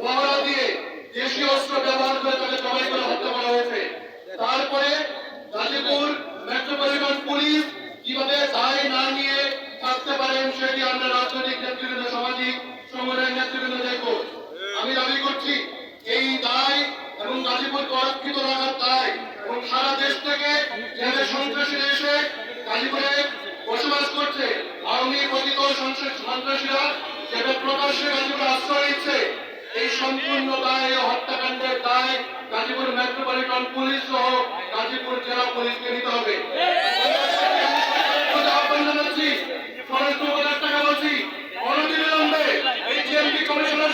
গাজীপুর দিয়ে দেশীয় অস্ত্র ব্যবহার করে তাকে জবাই হত্যা করা হয়েছে তারপরে গাজীপুর মেট্রোপলিটন পুলিশ কীভাবে দায় না নিয়ে থাকতে পারেন সেটি আমরা রাজনৈতিক নেতৃবৃন্দ, সামাজিক সংগঠনের নেতৃবৃন্দ দেখব আমি দাবি করছি, এই দায় এবং গাজীপুরকে অরক্ষিত রাখার দায় এবং সারা দেশ থেকে যেভাবে সন্ত্রাসীরা এসে গাজীপুরে বসবাস করছে, আওয়ামী সন্ত্রাস- সন্ত্রাসীরা যেভাবে প্রকাশ্যে গাজীপুরে আশ্রয় নিচ্ছে, এই সম্পূর্ণ দায় হত্যাকাণ্ডের দায় গাজীপুর মেট্রোপলিটন পুলিশ সহ গাজীপুর জেলা পুলিশকে নিতে হবে।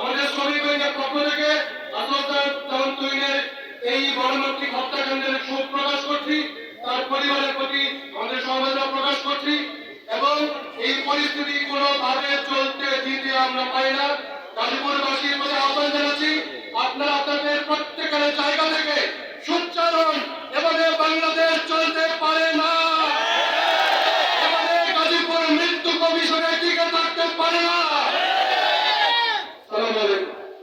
আমাদের শ্রমিক ঐক্যের পক্ষ থেকে তুইনের এই গণমন্ত্রী হত্যাকাণ্ডের শোক প্রকাশ করছি, তার পরিবারের প্রতি আমাদের সমবেদনা প্রকাশ করছি এবং এই পরিস্থিতি কোনোভাবে চলতে, দিতে আমরা পাই না। গাজীপুরবাসীর প্রতি আহ্বান জানাচ্ছি, আপনারা আপনাদের প্রত্যেকের জায়গা থেকে